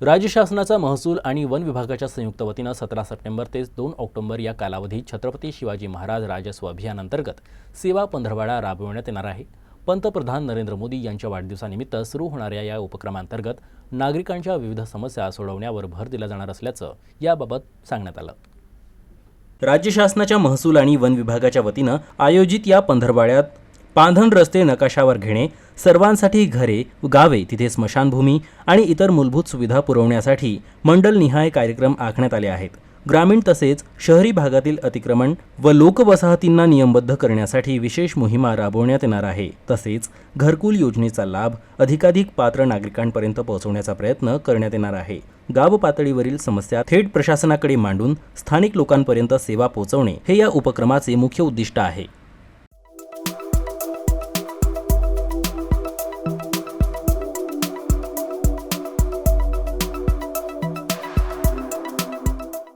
राज्य शासनाचा महसूल आणि वन विभागाच्या संयुक्त वतीनं सतरा सप्टेंबर ते दोन ऑक्टोबर या कालावधीत छत्रपती शिवाजी महाराज राजस्व अभियानांतर्गत सेवा पंधरवाडा राबविण्यात येणार आहे. पंतप्रधान नरेंद्र मोदी यांच्या वाढदिवसानिमित्त सुरू होणाऱ्या या उपक्रमांतर्गत नागरिकांच्या विविध समस्या सोडवण्यावर भर दिला जाणार असल्याचं याबाबत सांगण्यात आलं. राज्य शासनाच्या महसूल आणि वन विभागाच्या वतीनं आयोजित या पंधरवाड्यात पांधन रस्ते नकाशावर घेणे सर्वांसाठी घरे गावे तिथे स्मशानभूमी आणि इतर मूलभूत सुविधा पुरवण्यासाठी मंडलनिहाय कार्यक्रम आखण्यात आले आहेत. ग्रामीण तसेच शहरी भागातील अतिक्रमण व लोकवसाहतींना नियमबद्ध करण्यासाठी विशेष मोहिमा राबवण्यात येणार आहे. तसेच घरकुल योजनेचा लाभ अधिकाधिक पात्र नागरिकांपर्यंत पोहोचवण्याचा प्रयत्न करण्यात येणार आहे. गाव पातळीवरील समस्या थेट प्रशासनाकडे मांडून स्थानिक लोकांपर्यंत सेवा पोहोचवणे हे या उपक्रमाचे मुख्य उद्दिष्ट आहे.